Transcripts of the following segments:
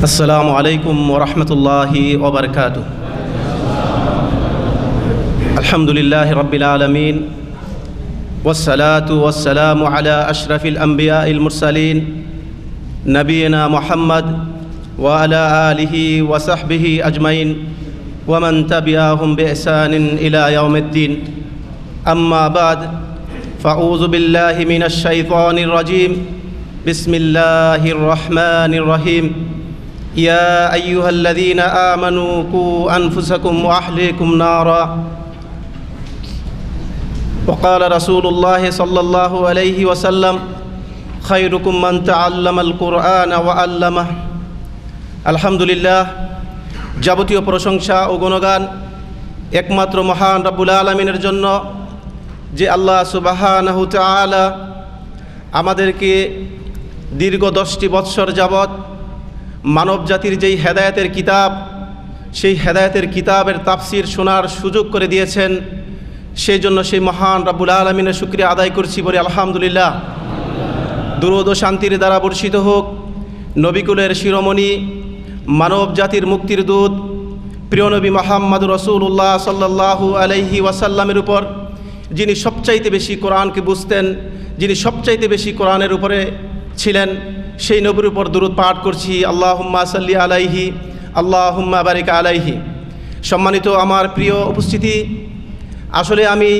السلام عليكم ورحمة الله وبركاته. الحمد لله رب العالمين والصلاة والسلام على أشرف الأنبياء المرسلين نبينا محمد وعلى آله وصحبه أجمعين ومن تبعهم بإحسان إلى يوم الدين. أما بعد فأعوذ بالله من الشيطان الرجيم. بسم الله الرحمن الرحيم. يا أيها الذين آمنوا قوا أنفسكم وأهليكم نارا وقال رسول الله صلى الله عليه وسلم خيركم من تعلم القرآن وعلمه الحمد لله যাবতীয় প্রশংসা ও গুণগান একমাত্র মহান রব্বুল আলমিনের জন্য যে আল্লাহ সুবাহানাহু তাআলা আমাদেরকে দীর্ঘ দশটি বৎসর যাবৎ মানব জাতির যেই হেদায়েতের কিতাব, সেই হেদায়তের কিতাবের তাফসির শোনার সুযোগ করে দিয়েছেন সেই জন্য সেই মহান রাব্বুল আলমিনের শুক্রিয়া আদায় করছি বলে আলহামদুলিল্লাহ। দুরুদ ও শান্তির দ্বারা বর্ষিত হোক, নবিকুলের শিরোমণি মানব জাতির মুক্তির দূত, প্রিয় নবী মোহাম্মদ রসুল্লাহ সাল্লাহু আলাইহি ওয়াসাল্লামের উপর, যিনি সবচাইতে বেশি কোরআনকে বুঝতেন, যিনি সবচাইতে বেশি কোরআনের উপরে ছিলেন সেই নবীর উপর দূরত পাঠ করছি আল্লাহ হুম্মা সাল্লি আলাইহি আল্লাহ হুম্মা বারিক আলাইহি। সম্মানিত আমার প্রিয় উপস্থিতি, আসলে আমি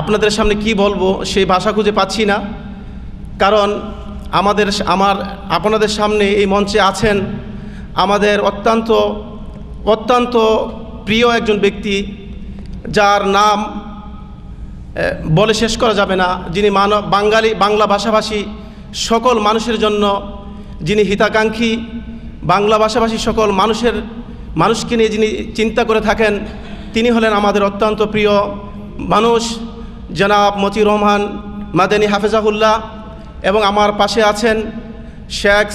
আপনাদের সামনে কি বলব সেই ভাষা খুঁজে পাচ্ছি না। কারণ আমাদের আমার, আপনাদের সামনে এই মঞ্চে আছেন আমাদের অত্যন্ত অত্যন্ত প্রিয় একজন ব্যক্তি, যার নাম বলে শেষ করা যাবে না। যিনি মানব, বাঙালি, বাংলা ভাষাভাষী সকল মানুষের জন্য, যিনি হিতাকাঙ্ক্ষী, বাংলা ভাষাভাষী সকল মানুষের, মানুষকে নিয়ে যিনি চিন্তা করে থাকেন, তিনি হলেন আমাদের অত্যন্ত প্রিয় মানুষ, জনাব মতি রহমান, মাদানী হাফেজাহুল্লাহ এবং আমার পাশে আছেন শেখ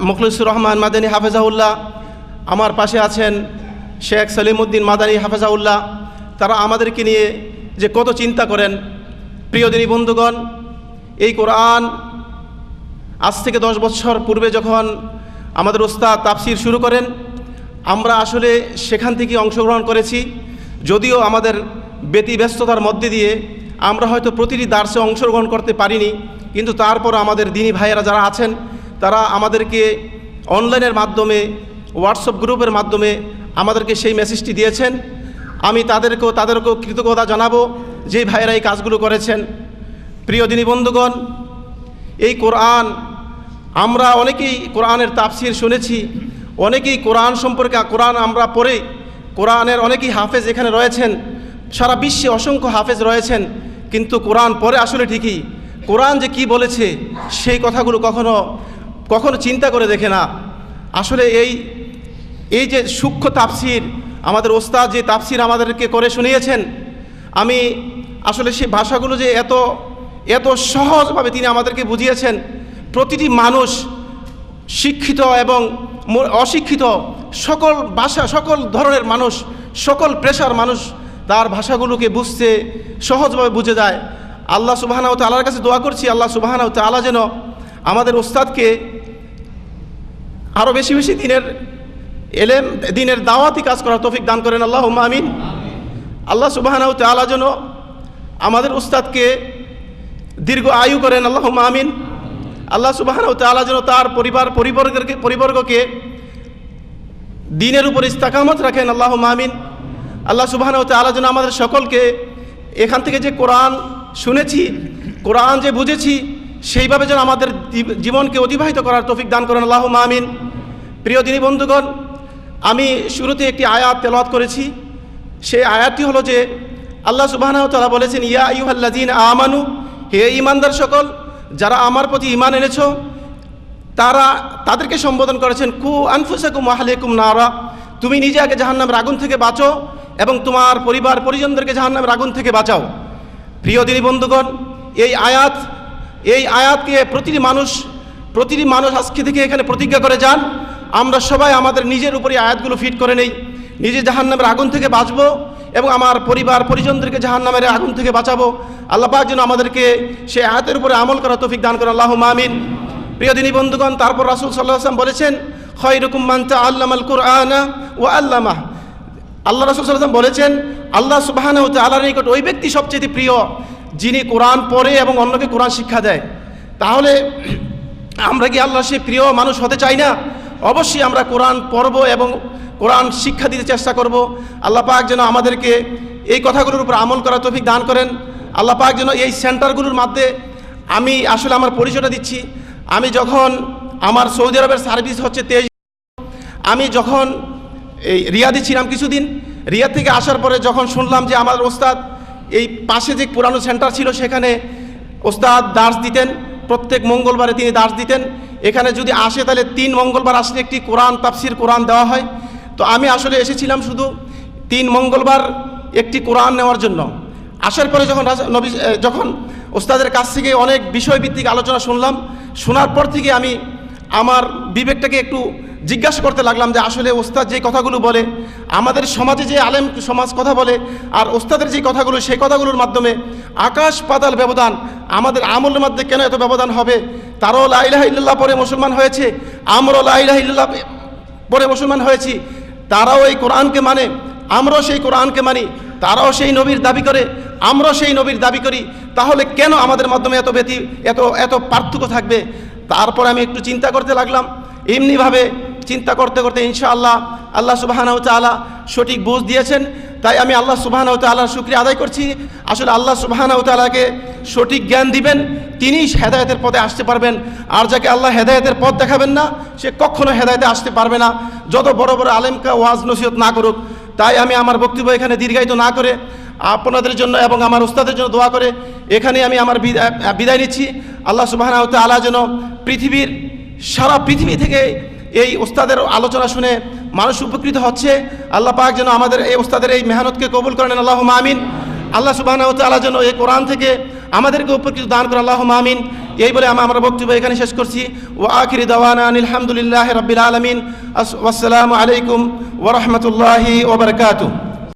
মুখলিসুর রহমান মাদানী হাফেজাউল্লাহ আমার পাশে আছেন শেখ সলিমুদ্দিন মাদানী হাফেজাউল্লাহ তারা আমাদেরকে নিয়ে যে কত চিন্তা করেন। প্রিয় দিনী বন্ধুগণ, এই কোরআন আজ থেকে দশ বছর পূর্বে যখন আমাদের ওস্তাদ তাফসির শুরু করেন, আমরা আসলে সেখান থেকে অংশগ্রহণ করেছি। যদিও আমাদের ব্যতিব্যস্ততার মধ্যে দিয়ে আমরা হয়তো প্রতিটি দার্সে অংশগ্রহণ করতে পারিনি, কিন্তু তারপর আমাদের দিনী ভাইয়েরা যারা আছেন, তারা আমাদেরকে অনলাইনের মাধ্যমে, হোয়াটসঅ্যাপ গ্রুপের মাধ্যমে আমাদেরকে সেই মেসেজটি দিয়েছেন। আমি তাদেরকেও তাদেরকেও কৃতজ্ঞতা জানাব যে ভাইয়েরা এই কাজগুলো করেছেন। প্রিয় দিনী বন্ধুগণ, এই কোরআন আমরা অনেকেই কোরআনের তাফসির শুনেছি, অনেকেই কোরআন সম্পর্কে কোরআন আমরা পড়ে, কোরআনের অনেকেই হাফেজ এখানে রয়েছেন, সারা বিশ্বে অসংখ্য হাফেজ রয়েছেন, কিন্তু কোরআন পরে আসলে ঠিকই। কোরআন যে কি বলেছে, সেই কথাগুলো কখনো কখনো চিন্তা করে দেখে না। আসলে এই এই যে সূক্ষ্ম তাফসির, আমাদের ওস্তাদ যে তাফসির আমাদেরকে করে শুনিয়েছেন, আমি আসলে সেই ভাষাগুলো যে এত এত সহজভাবে তিনি আমাদেরকে বুঝিয়েছেন প্রতিটি মানুষ শিক্ষিত এবং অশিক্ষিত, সকল ভাষা, সকল ধরনের মানুষ, সকল পেশার মানুষ, তার ভাষাগুলোকে বুঝতে সহজভাবে বুঝে যায়। আল্লাহ সুবাহানাউ তালার কাছে দোয়া করছি, আল্লাহ সুবাহানাউ তালা যেন আমাদের ওস্তাদকে আরও বেশি বেশি দিনের এলেম, দিনের দাওয়াতি কাজ করার তৌফিক দান করেন। আল্লাহ আমিন। আল্লাহ সুবাহানাউ তালা যেন আমাদের উস্তাদকে দীর্ঘ আয়ু করেন। আল্লাহ আমিন। আল্লাহ সুবাহানাউ তালা যেন তার পরিবার, পরিবর্গকে পরিবর্গকে দিনের উপর ইস্তাকামত রাখেন আল্লাহ আমিন। আল্লাহ সুবাহানাউ তালা যেন আমাদের সকলকে এখান থেকে যে কোরআন শুনেছি, কোরআন যে বুঝেছি, সেইভাবে যেন আমাদের জীবনকে অতিবাহিত করার তৌফিক দান করেন আল্লাহ মামিন প্রিয় দিনী বন্ধুগণ, আমি শুরুতে একটি আয়াত তেলাওয়াত করেছি। সেই আয়াতটি হলো যে আল্লাহ সুবাহানাউ তালা বলেছেন, ইয়া ইউহাল্লাজিন আমানু, হে ইমানদার সকল যারা আমার প্রতি ইমান এনেছ, তারা তাদেরকে সম্বোধন করেছেন, কু আনফুসাকুম আহলেকুম নারা। তুমি নিজে আগে জাহান্নামের আগুন থেকে বাঁচো এবং তোমার পরিবার পরিজনদেরকে জাহান্নামের আগুন থেকে বাঁচাও। প্রিয় দিনী বন্ধুগণ, এই আয়াত, এই আয়াতকে প্রতিটি মানুষ প্রতিটি মানুষ আজকে থেকে এখানে প্রতিজ্ঞা করে যান, আমরা সবাই আমাদের নিজের উপরে আয়াতগুলো ফিট করে নেই। নিজে জাহান্নামের আগুন থেকে বাঁচবো এবং আমার পরিবার, পরিজনদেরকে জাহান্নামের আগুন থেকে বাঁচাবো। আল্লাহ পাক যেন আমাদেরকে সে আয়াতের উপরে আমল করা তৌফিক দান করেন। আল্লাহ মামিন প্রিয় দিনী বন্ধুগণ, তারপর রাসুল সাল্লাহ আসলাম বলেছেন খৈরকুম মান্তা আল্লামাল কুরআনা ও আল্লামাহ। আল্লাহ রসুল সাল্লাম বলেছেন, আল্লাহ সুবাহান ও তালার নিকট ওই ব্যক্তি সবচেয়ে প্রিয়, যিনি কোরআন পড়ে এবং অন্যকে কোরআন শিক্ষা দেয়। তাহলে আমরা কি আল্লাহ সে প্রিয় মানুষ হতে চাই না? অবশ্যই আমরা কোরআন পড়ব এবং কোরআন শিক্ষা দিতে চেষ্টা করব। আল্লাহ পাক যেন আমাদেরকে এই কথাগুলোর উপর আমল করার তৌফিক দান করেন। আল্লাহ পাক যেন এই সেন্টারগুলোর মধ্যে আমি আসলে আমার পরিচয়টা দিচ্ছি। আমি যখন আমার সৌদি আরবের সার্ভিস হচ্ছে তেইশ আমি যখন এই রিয়াদে ছিলাম কিছুদিন, রিয়াদ থেকে আসার পরে যখন শুনলাম যে আমার ওস্তাদ এই পাশে যে পুরানো সেন্টার ছিল সেখানে ওস্তাদ দাস দিতেন প্রত্যেক মঙ্গলবারে তিনি দাস দিতেন। এখানে যদি আসে তাহলে তিন মঙ্গলবার আসলে একটি কোরআন, তাফসির, কোরআন দেওয়া হয়। তো আমি আসলে এসেছিলাম শুধু তিন মঙ্গলবার একটি কোরআন নেওয়ার জন্য। আসার পরে যখন নবী যখন ওস্তাদের কাছ থেকে অনেক বিষয়ভিত্তিক আলোচনা শুনলাম, শোনার পর থেকে আমি আমার বিবেকটাকে একটু জিজ্ঞাসা করতে লাগলাম যে আসলে ওস্তাদ যে কথাগুলো বলে, আমাদের সমাজে যে আলেম সমাজ কথা বলে আর ওস্তাদের যে কথাগুলো, সেই কথাগুলোর মাধ্যমে আকাশ পাতাল ব্যবধান আমাদের আমলের মধ্যে কেন এত ব্যবধান হবে? তারও লাইলাহ ইল্লাল্লাহ পরে মুসলমান হয়েছে, আমরাও লাইলাহ ইল্লাল্লাহ পরে মুসলমান হয়েছি। তারাও এই কোরআনকে মানে আমরাও সেই কোরআনকে মানি, তারাও সেই নবীর দাবি করে, আমরাও সেই নবীর দাবি করি। তাহলে কেন আমাদের মাধ্যমে এত ব্যতি, এত এত পার্থক্য থাকবে? তারপর আমি একটু চিন্তা করতে লাগলাম। এমনিভাবে চিন্তা করতে করতে ইনশাআল্লাহ আল্লাহ সুবাহানাউ তাআলা সঠিক বুঝ দিয়েছেন। তাই আমি আল্লাহ সুবাহানাউ তাআলার শুক্রিয়া আদায় করছি। আসলে আল্লাহ সুবাহানাউ তাআলাকে সঠিক জ্ঞান দিবেন, তিনি হেদায়েতের পথে আসতে পারবেন। আর যাকে আল্লাহ হেদায়েতের পথ দেখাবেন না, সে কখনো হেদায়েতে আসতে পারবে না। যত বড় বড় আলেমকা ওয়াজ নসিহত না করুক, তাই আমি আমার বক্তব্য এখানে দীর্ঘায়িত না করে আপনাদের জন্য এবং আমার উস্তাদের জন্য দোয়া করে এখানে আমি আমার বিদায় নিচ্ছি। আল্লাহ সুবাহ তালা যেন পৃথিবীর সারা পৃথিবী থেকে এই ওস্তাদের আলোচনা শুনে মানুষ উপকৃত হচ্ছে। আল্লাহ পাক যেন আমাদের এই ওস্তাদের এই মেহনতকে কবুল করেন। আল্লাহ মামিন আল্লাহ সুবাহ আল্লাহ যেন এই কোরআন থেকে আমাদেরকে উপকৃত দান করে আল্লাহ মামিন এই বলে আমি আমার বক্তব্য এখানে শেষ করছি। ও আখিরি দাওয়ানা আলহামদুলিল্লাহ রবিল আলমিন। আসসালামু আলাইকুম ওরহমতুল্লাহি ওবরকাতু